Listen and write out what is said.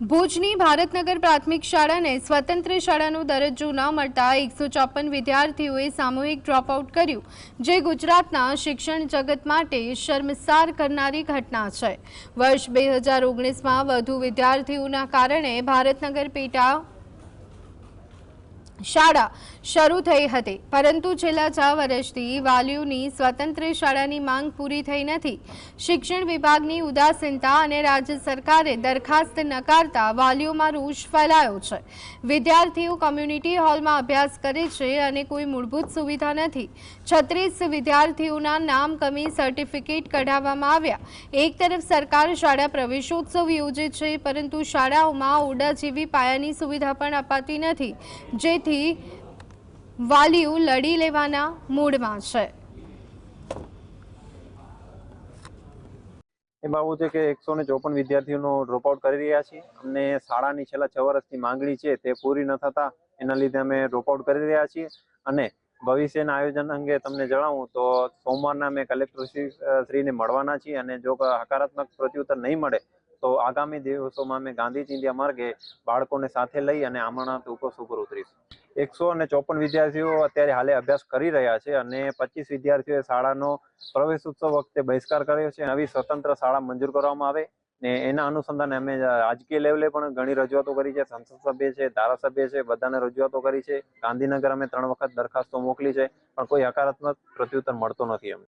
ભુજની ભારતનગર પ્રાથમિક શાળાને સ્વતંત્ર શાળાનો દરજ્જો ન મળતા એકસો ચોપન વિદ્યાર્થીઓએ સામૂહિક ડ્રોપઆઉટ કર્યું, જે ગુજરાતના શિક્ષણ જગત માટે શર્મસાર કરનારી ઘટના છે. વર્ષ બે હજાર ઓગણીસમાં વધુ વિદ્યાર્થીઓના કારણે ભારતનગર પેટા શાળા શરૂ થઈ હતી. પરંતુ છેલ્લા છ વર્ષથી વાલીઓની સ્વતંત્ર શાળાની માંગ પૂરી થઈ નથી. શિક્ષણ વિભાગની ઉદાસીનતા અને રાજ્ય સરકારે દરખાસ્ત નકારતા વાલીઓમાં રોષ ફેલાયો છે. વિદ્યાર્થીઓ કમ્યુનિટી હોલમાં અભ્યાસ કરે છે અને કોઈ મૂળભૂત સુવિધા નથી. છત્રીસ વિદ્યાર્થીઓના નામ કમી સર્ટિફિકેટ કઢાવવામાં આવ્યા. એક તરફ સરકાર શાળા પ્રવેશોત્સવ યોજે છે, પરંતુ શાળાઓમાં ઓરડા જેવી પાયાની સુવિધા પણ અપાતી નથી. જેથી વાલીઓ લડી લેવાના મૂડમાં છે. એ બાબત છે કે એકસો ને ચોપન વિદ્યાર્થીઓનો ડ્રોપઆઉટ કરી રહ્યા છીએ. અમને શાળાની છેલ્લા છ વર્ષની માંગણી છે, તે પૂરી ન થતા એના લીધે અમે ડ્રોપઆઉટ કરી રહ્યા છીએ. અને ભવિષ્યના આયોજન અંગે તમને જણાવું તો સોમવારના અમે કલેક્ટર શ્રીને મળવાના છીએ અને જો હકારાત્મક પ્રત્યુત્તર નહીં મળે તો આગામી દિવસોમાં અમે ગાંધી ઇન્ડિયા માર્ગે બાળકોને સાથે લઈ અને આમરણાર્થ ઉપવાસ ઉપર ઉતરીશું. એકસો અને ચોપન વિદ્યાર્થીઓ અત્યારે હાલે અભ્યાસ કરી રહ્યા છે અને પચીસ વિદ્યાર્થીઓએ શાળાનો પ્રવેશ ઉત્સવ વખતે બહિષ્કાર કર્યો છે. નવી સ્વતંત્ર શાળા મંજૂર કરવામાં આવે ને એના અનુસંધાને અમે રાજકીય લેવલે પણ ઘણી રજૂઆતો કરી છે. સંસદ સભ્ય છે, ધારાસભ્ય છે, બધાને રજૂઆતો કરી છે. ગાંધીનગર અમે ત્રણ વખત દરખાસ્તો મોકલી છે, પણ કોઈ હકારાત્મક પ્રત્યુત્તર મળતો નથી અમને.